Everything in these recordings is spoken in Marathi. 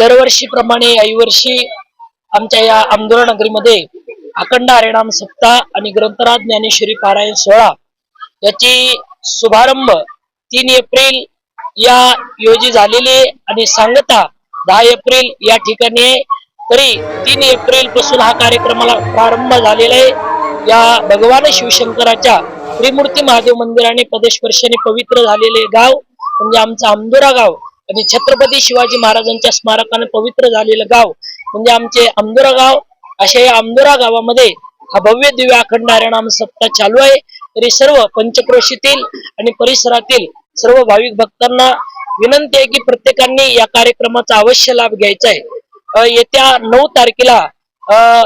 दरवर्षीप्रमाणे ऐवर्षी आमच्या या आमदोरा नगरीमध्ये अखंड हरिणाम सप्ताह आणि ग्रंथराज ज्ञानेश्वरी पारायण सोहळा याची शुभारंभ तीन एप्रिल या योजी झालेली आणि सांगता दहा एप्रिल या ठिकाणी आहे. तरी तीन एप्रिलपासून हा कार्यक्रमाला प्रारंभ झालेला आहे. या भगवान शिवशंकराच्या त्रिमूर्ती महादेव मंदिराने पदस्पर्शाने पवित्र झालेले गाव म्हणजे आमचं आमदोरा गाव. आणि छत्रपती शिवाजी महाराजांच्या स्मारकाने पवित्र झालेलं गाव म्हणजे आमचे आमदोरा गाव अशा या आमदोरा गावामध्ये हा भव्य दिव्य अखंड हरिनाम सप्ताह चालू आहे. तरी सर्व पंचक्रोशीतील आणि परिसरातील सर्व भाविक भक्तांना विनंती आहे की प्रत्येकाने या कार्यक्रमाचा अवश्य लाभ घ्यायचा आहे. येत्या नऊ तारखेला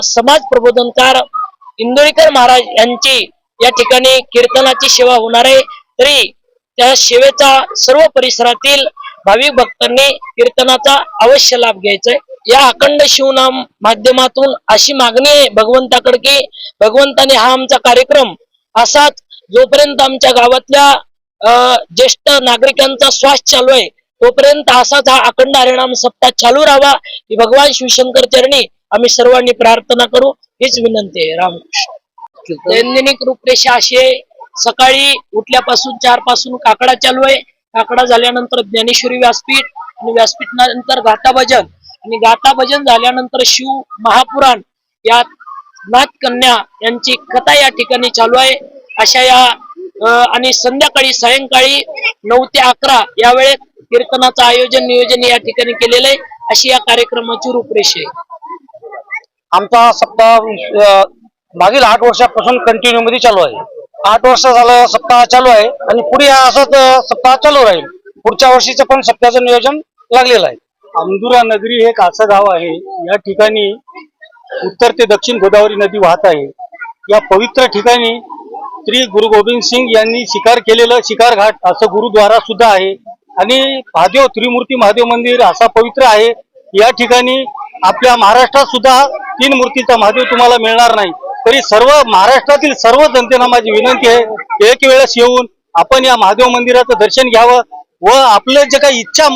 समाज प्रबोधनकार इंदोरीकर महाराज यांची या ठिकाणी कीर्तनाची सेवा होणार आहे. तरी त्या सेवेचा सर्व परिसरातील भाविक भक्तांनी कीर्तनाचा अवश्य लाभ घ्यायचा या अखंड शिवनाम माध्यमातून अशी मागणी आहे भगवंताकडे की भगवंताने हा आमचा कार्यक्रम असाच जोपर्यंत आमच्या गावातल्या ज्येष्ठ नागरिकांचा श्वास चालू आहे तोपर्यंत असाच हा अखंड हरिणाम सप्ताह चालू राहावा ही भगवान शिवशंकर चरणी आम्ही सर्वांनी प्रार्थना करू हीच विनंती आहे. रामकृष्ण. दैनंदिक रूपरेषा अशी आहे सकाळी उठल्यापासून चारपासून काकडा चालू आहे काकडा झाल्यानंतर ज्ञानेश्वरी व्यासपीठ आणि व्यासपीठ नंतर गाथा भजन आणि गाथा भजन झाल्यानंतर शिव महापुराण या नाथ कन्या यांची कथा या ठिकाणी चालू आहे. अशा या आणि संध्याकाळी सायंकाळी नऊ ते अकरा या वेळेत कीर्तनाचं आयोजन नियोजन या ठिकाणी केलेलं आहे. अशी या कार्यक्रमाची रूपरेषा आहे. आमचा सप्ताह मागील आठ वर्षापासून कंटिन्यू मध्ये चालू आहे. आठ वर्ष झालं सप्ताह चालू आहे आणि पुढे असंच सप्ताह चालू राहील. पुढच्या वर्षीचं पण सप्ताहाचं नियोजन लागलेलं आहे. अमदुरा नगरी हे कासा गाव आहे. या ठिकाणी उत्तर ते दक्षिण गोदावरी नदी वाहत आहे. या पवित्र ठिकाणी श्री गुरु गोविंद सिंग यांनी शिकार केलेलं शिकार घाट असं गुरुद्वारा सुद्धा आहे. आणि महादेव त्रिमूर्ती महादेव मंदिर असा पवित्र आहे. या ठिकाणी आपल्या महाराष्ट्रात सुद्धा तीन मूर्तीचा महादेव तुम्हाला मिळणार नाही. तरी सर्व महाराष्ट्रातील सर्व जनतेला माझी विनंती आहे एक वेळेस येऊन आपण या महादेव मंदिराचं दर्शन घ्यावं व आपले जे काही इच्छा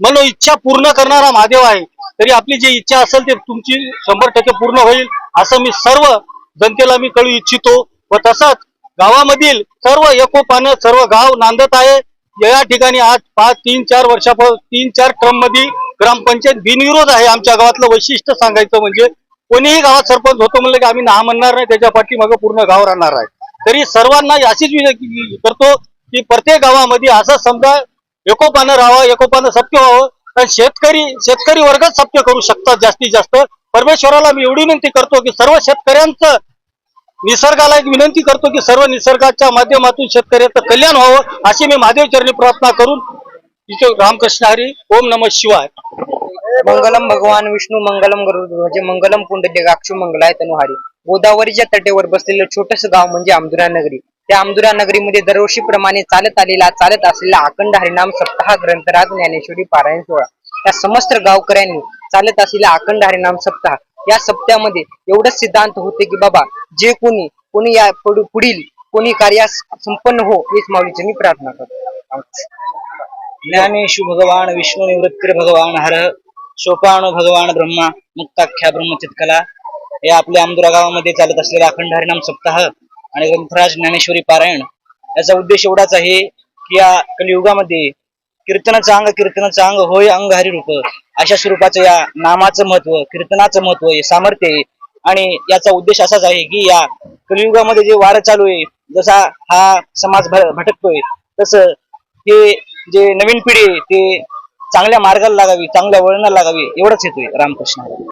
मनो इच्छा पूर्ण करणारा महादेव आहे तरी आपली जी इच्छा असेल ते तुमची शंभर टक्के पूर्ण होईल असं मी सर्व जनतेला मी कळू इच्छितो. व तसंच गावामधील सर्व एकोपानं सर्व गाव नांदत आहे. या ठिकाणी आज पाच तीन चार वर्षापासून तीन चार ट्रममध्ये ग्रामपंचायत बिनविरोध आहे आमच्या गावातलं वैशिष्ट्य सांगायचं म्हणजे कोणीही गावात सरपंच होतो म्हणलं की आम्ही ना म्हणणार नाही त्याच्या पाठीमागं पूर्ण गाव राहणार आहे. तरी सर्वांना अशीच विनंती करतो की प्रत्येक गावामध्ये असं समजा एकोपानं राहावं एकोपानं सत्य व्हावं कारण शेतकरी शेतकरी वर्गच सत्य करू शकतात जास्तीत जास्त. परमेश्वराला मी एवढी विनंती करतो की सर्व शेतकऱ्यांचं निसर्गाला एक विनंती करतो की सर्व निसर्गाच्या माध्यमातून शेतकऱ्याचं कल्याण व्हावं अशी मी महादेव चरणी प्रार्थना करून तिथे रामकृष्ण हरी ओम नम शिवाय. मंगलम भगवान विष्णू मंगलम गरुध्वज म्हणजे मंगलम पुंडलिकाक्षु मंगलाय तनुहारी गोदावरीच्या तटेवर बसलेलं छोटस गाव म्हणजे आमदुरा नगरी. त्या आमदुरा नगरीमध्ये दरवर्षीप्रमाणे चालत आलेला चालत असलेला अखंड हरिनाम सप्ताह ग्रंथराज ज्ञानेश्वरी पारायण सोहळा. त्या समस्त गावकऱ्यांनी चालत असलेला अखंड हरिनाम सप्ताह या सप्त्यामध्ये एवढंच सिद्धांत होते की बाबा जे कोणी कोणी या पुढील कोणी कार्यास संपन्न हो हीच माऊलीची मी प्रार्थना करतो. ज्ञानेशु भगवान विष्णू निवृत्तिर भगवान हर शोपानो भगवान ब्रह्मा मुक्ताख्या ब्रह्मचितकला हे आपल्या आमदुरा गावामध्ये चालत असलेला अखंड हरिनाम सप्ताह आणि ग्रंथराज ज्ञानेश्वरी पारायण. याचा उद्देश एवढाच आहे की या कलियुगामध्ये कीर्तनाचं अंग कीर्तनाचं अंग होय अंग हरिरूप अशा स्वरूपाचं या नामाचं महत्त्व कीर्तनाचं महत्त्व हे सामर्थ्य आहे. आणि याचा उद्देश असाच आहे की या कलियुगामध्ये जे वारं चालू आहे जसा हा समाज भटकतोय तसं हे जे नवीन पिढी आहे ते चांगल्या मार्गाला लागावी चांगल्या वळणाला लागावी एवढंच येतोय रामकृष्ण.